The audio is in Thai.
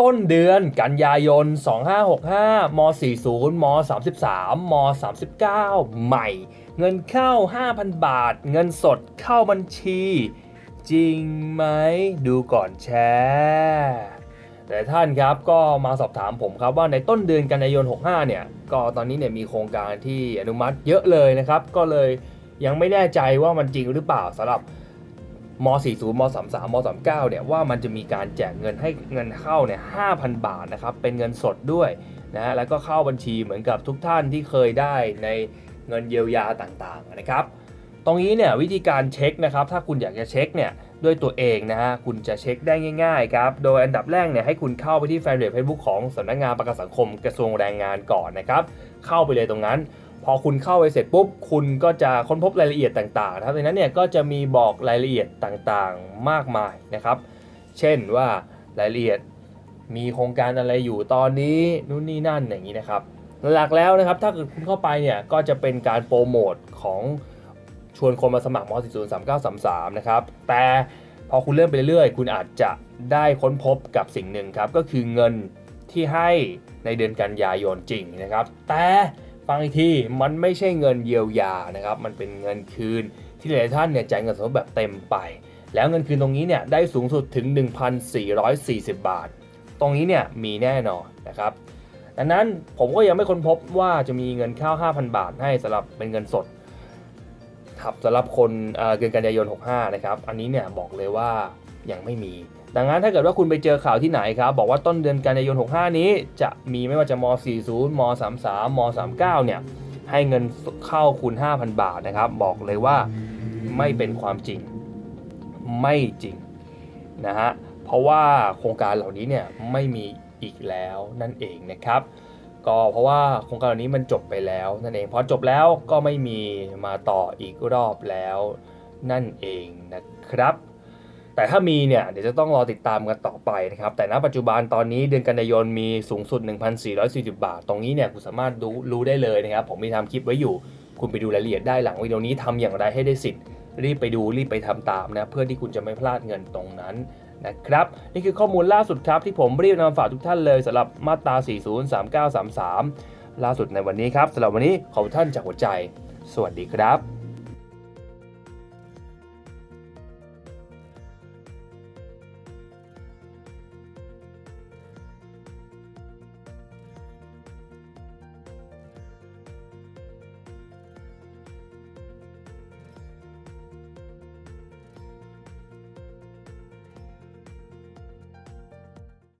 ต้นเดือนกันยายน 2565ม40ม33ม39 ใหม่ เงินเข้า 5,000 บาท เงินสดเข้าบัญชี จริงไหม ดูก่อนแชร์แต่ท่านครับก็มาสอบถามผมครับว่าในต้นเดือนกันยายน 65 เนี่ย ก็ตอนนี้เนี่ยมีโครงการที่อนุมัติเยอะเลยนะครับ ก็เลยยังไม่แน่ใจว่ามันจริงหรือเปล่าสำหรับ ม 40 ม 33 ม 39 เนี่ยว่ามันจะมีการแจกเงินให้เงินเข้าเนี่ย5,000 บาทนะครับเป็นเงินสดด้วยนะฮะแล้วก็เข้าบัญชีเหมือนกับทุกท่านที่เคยได้ในเงินเยียวยาต่างๆนะครับ ตรงนี้เนี่ยวิธีการเช็คนะครับ ถ้าคุณอยากจะเช็คเนี่ยด้วยตัวเองนะฮะคุณจะเช็คได้ง่ายๆครับโดยอันดับแรกเนี่ยให้คุณเข้าไปที่แฟนเพจเฟซบุ๊กของสำนักงานประกันสังคมกระทรวงแรงงานก่อนนะครับเข้าไปเลยตรงนั้น อคุณเข้าไปเสร็จปุ๊บ คุณก็จะค้นพบรายละเอียดต่างๆนะครับในนั้นเนี่ยก็จะมีบอกรายละเอียดต่างๆมากมายนะครับ เช่นว่ารายละเอียดมีโครงการอะไรอยู่ตอนนี้นู่นนี่นั่นอย่างนี้นะครับ หลักแล้วนะครับถ้าเกิดคุณเข้าไปเนี่ยก็จะเป็นการโปรโมทของชวนคนมาสมัครม .40 3933 นะครับแต่พอคุณเลื่อนไปเรื่อยๆคุณอาจจะได้ค้นพบกับสิ่งหนึ่งครับ ก็คือเงินที่ให้ในเดือนกันยายนจริงนะครับ แต่ ฟังอีกทีมันไม่ใช่เงินเยียวยานะครับ มันเป็นเงินคืนที่หลายท่านเนี่ยจ่ายเงินสดแบบเต็มไป แล้วเงินคืนตรงนี้เนี่ยได้สูงสุดถึง 1,440 บาท ตรงนี้เนี่ยมีแน่นอนนะครับดังนั้นผมก็ยังไม่ค้นพบว่าจะมีเงินเข้า 5,000 บาทให้สำหรับเป็นเงินสดครับสำหรับคนเออเดือนกันยายน 65 นะครับ อันนี้เนี่ยบอกเลยว่า ยังไม่มี ดังนั้นถ้าเกิดว่าคุณไปเจอข่าวที่ไหนครับ บอกว่าต้นเดือนกันยายน 65 นี้ จะมีไม่ว่าจะม 40 ม 33 ม 39 เนี่ย ให้เงินเข้าคุณ 5,000 บาทนะครับ บอกเลยว่าไม่เป็นความจริง ไม่จริงนะฮะ เพราะว่าโครงการเหล่านี้เนี่ยไม่มีอีกแล้วนั่นเองนะครับก็เพราะว่าโครงการเหล่านี้มันจบไปแล้ว นั่นเองพอจบแล้วก็ไม่มีมาต่ออีกรอบแล้ว นั่นเองนะครับ แต่ถ้ามีเนี่ยเดี๋ยวจะต้องรอติดตามกันต่อไปนะครับแต่ณปัจจุบันตอนนี้เดือนกันยายนมีสูงสุด 1,440 บาท ตรงนี้เนี่ยคุณสามารถรู้รู้ได้เลยนะครับผมมีทำคลิปไว้อยู่ คุณไปดูรายละเอียดได้หลังวิดีโอนี้ทำอย่างไรให้ได้สิทธิ์รีบไปดูรีบไปทำตามนะเพื่อที่คุณจะไม่พลาดเงินตรงนั้นนะครับนี่คือข้อมูลล่าสุดครับที่ผมรีบนำมาฝากทุกท่านเลยสำหรับมาตรา 403933 ล่าสุดในวันนี้ครับสำหรับวันนี้ขอบคุณท่านจากหัวใจ สวัสดีครับ